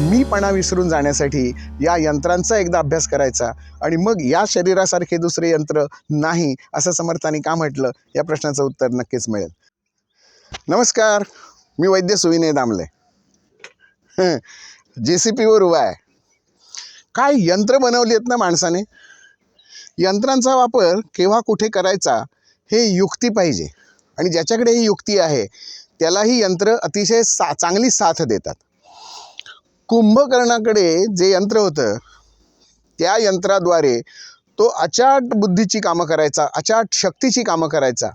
मीपणा विसरून जाण्यासाठी या यंत्रांचा एकदा अभ्यास करायचा आणि मग या शरीरासारखे दुसरे यंत्र नाही असं समर्थाने का म्हटलं या प्रश्नाचं उत्तर नक्कीच मिळेल. नमस्कार मी वैद्य सुविनय दामले. जे सी पीवर उभा आहे. काय यंत्र बनवली आहेत ना माणसाने? यंत्रांचा वापर केव्हा कुठे करायचा हे युक्ती पाहिजे. आणि ज्याच्याकडे ही युक्ती आहे त्यालाही यंत्र अतिशय सा चांगली साथ देतात. कुंभकर्णाकडे जे यंत्र होतं त्या यंत्राद्वारे तो अचाट बुद्धीची कामं करायचा अचाट शक्तीची कामं करायचा.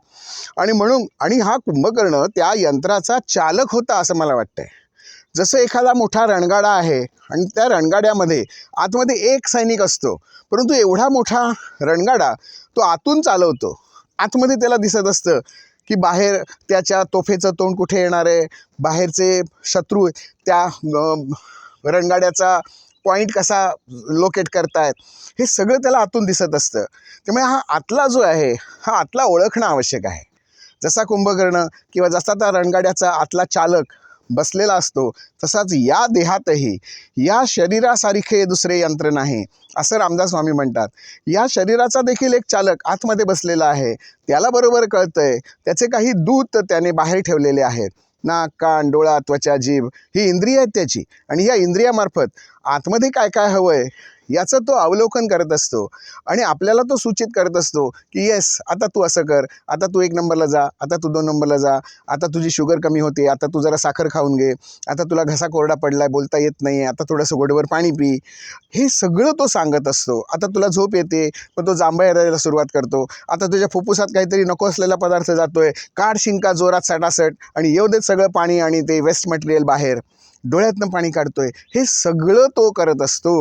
आणि म्हणून आणि हा कुंभकर्ण त्या यंत्राचा चालक होता असं मला वाटतंय. जसं एखादा मोठा रणगाडा आहे आणि त्या रणगाड्यामध्ये आतमध्ये एक सैनिक असतो परंतु एवढा मोठा रणगाडा तो आतून चालवतो. आतमध्ये त्याला दिसत असतं की बाहेर त्याच्या तोफेचं तोंड कुठे येणार आहे बाहेरचे शत्रू त्या रणगाड्याचा पॉईंट कसा लोकेट करतायत हे सगळं त्याला आतून दिसत असतं. त्यामुळे हा आतला जो आहे हा आतला ओळखणं आवश्यक आहे. जसा कुंभकर्ण किंवा जसा त्या रणगाड्याचा आतला चालक बसलेला असतो तसाच या देहातही या शरीरासारखे दुसरे यंत्र नाही असं रामदास स्वामी म्हणतात. या शरीराचा देखील एक चालक आतमध्ये बसलेला आहे त्याला बरोबर कळतंय त्याचे काही दूत त्याने बाहेर ठेवलेले आहेत. नाक कान डोळा त्वचा जीभ ही इंद्रिय आहेत त्याची. आणि या इंद्रियामार्फत आतमध्ये काय काय हवं आहे याचं तो अवलोकन करत असतो. आणि आपल्याला तो सूचित करत असतो की येस आता तू असं कर. आता तू एक नंबरला जा. आता तू दोन नंबरला जा. आता तुझी शुगर कमी होते. आता तू जरा साखर खाऊन घे. आता तुला घसा कोरडा पडलाय बोलता येत नाही आता थोडंसं गोडवर पाणी पी. हे सगळं तो सांगत असतो. आता तुला झोप येते. पण तो जांभया यायला सुरुवात करतो. आता तुझ्या फुफ्फुसात काहीतरी नको असलेला पदार्थ जातोय. काढ शिंका जोरात सटासट आणि येऊ देत सगळं पाणी आणि ते वेस्ट मटेरियल बाहेर. डोळ्यातनं पाणी काढतोय. हे सगळं तो करत असतो.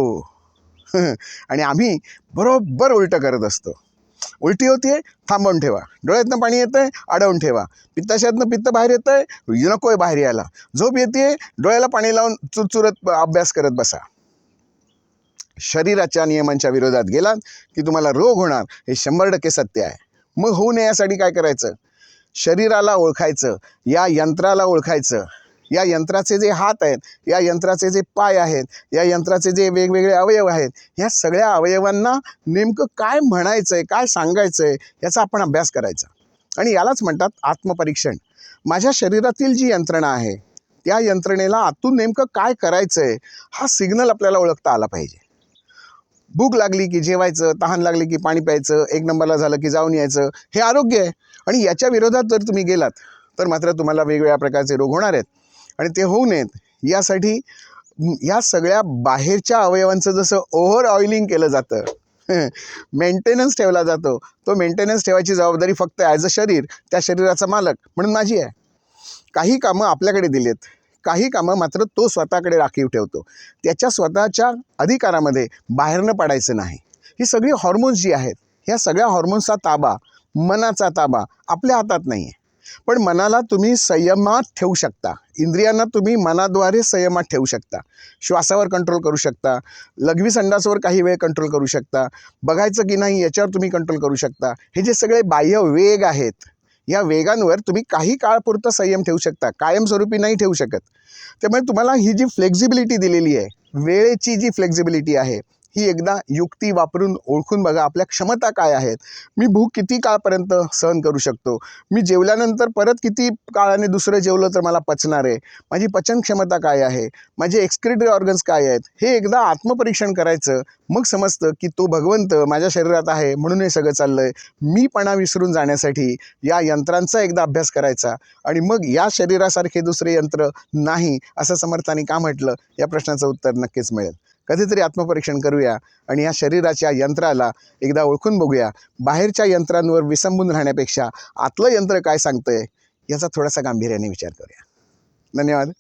आणि आम्ही बरोबर उलटं करत असतो. उलटी होतीये थांबवून ठेवा. डोळ्यातनं पाणी येतंय अडवून ठेवा. पित्ताशातनं पित्त बाहेर येतंय नकोय बाहेर यायला. झोप येते डोळ्याला पाणी लावून चुरचुरत अभ्यास करत बसा. शरीराच्या नियमांच्या विरोधात गेलात की तुम्हाला रोग होणार हे शंभर टक्के सत्य आहे. मग होऊ नये यासाठी काय करायचं? शरीराला ओळखायचं या यंत्राला ओळखायचं या यंत्राचे जे हात आहेत या यंत्राचे जे पाय आहेत या यंत्राचे जे वेगवेगळे अवयव आहेत ह्या सगळ्या अवयवांना नेमकं काय म्हणायचं आहे काय सांगायचं आहे याचा आपण अभ्यास करायचा. आणि यालाच म्हणतात आत्मपरीक्षण. माझ्या शरीरातील जी यंत्रणा आहे त्या यंत्रणेला आतून नेमकं काय करायचं आहे हा सिग्नल आपल्याला ओळखता आला पाहिजे. भूक लागली की जेवायचं तहान लागली की पाणी प्यायचं एक नंबरला झालं की जाऊन यायचं हे आरोग्य आहे. आणि याच्या विरोधात जर तुम्ही गेलात तर मात्र तुम्हाला वेगवेगळ्या प्रकारचे रोग होणार आहेत. आणि ते होऊ नयेत. यासाठी या सगळ्या बाहेरच्या अवयवांचं जसं ओव्हर ऑइलिंग केलं जातं मेंटेनन्स ठेवला जातो तो मेंटेनन्स ठेवायची जबाबदारी फक्त ॲज अ शरीर त्या शरीराचा मालक म्हणून माझी आहे. काही कामं आपल्याकडे दिलेत. काही कामं मात्र तो स्वतःकडे राखीव ठेवतो. त्याच्या स्वतःच्या अधिकारामध्ये बाहेरनं पडायचं नाही. ही सगळी हॉर्मोन्स जी आहेत ह्या सगळ्या हॉर्मोन्सचा ताबा मनाचा ताबा आपल्या हातात नाही आहे पण मनाला तुम्ही संयमात ठेवू शकता. इंद्रियांना तुम्ही मनाद्वारे संयमात ठेवू शकता. श्वासावर कंट्रोल करू शकता. लघवी संडासवर काही वेळ कंट्रोल करू शकता. बघायचं की नाही याच्यावर तुम्ही कंट्रोल करू शकता. हे जे सगळे बाह्य वेग आहेत या वेगांवर तुम्ही काही काळपुरतं संयम ठेवू शकता. कायमस्वरूपी नाही ठेवू शकत. त्यामुळे तुम्हाला ही जी फ्लेक्झिबिलिटी दिलेली आहे वेळेची जी फ्लेक्झिबिलिटी आहे ही एकदा युक्ती वापरून ओळखून बघा आपल्या क्षमता काय आहेत. मी भूक किती काळपर्यंत सहन करू शकतो? मी जेवल्यानंतर परत किती काळाने दुसरं जेवलं तर मला पचणार आहे? माझी पचन क्षमता काय आहे? माझे एक्सक्रिटरी ऑर्गन्स काय आहेत? हे एकदा आत्मपरीक्षण करायचं मग समजतं की तो भगवंत माझ्या शरीरात आहे म्हणून हे सगळं चाललं आहे मीपणा विसरून जाण्यासाठी या यंत्रांचा एकदा अभ्यास करायचा आणि मग या शरीरासारखे दुसरे यंत्र नाही असं समर्थाने का म्हटलं? या प्रश्नाचं उत्तर नक्कीच मिळेल. कधीतरी आत्मपरीक्षण करूया आणि या शरीराच्या यंत्राला एकदा ओळखून बघूया. बाहेरच्या यंत्रांवर विसंबून राहण्यापेक्षा आतलं यंत्र काय सांगतंय याचा थोडासा गांभीर्याने विचार करूया. धन्यवाद.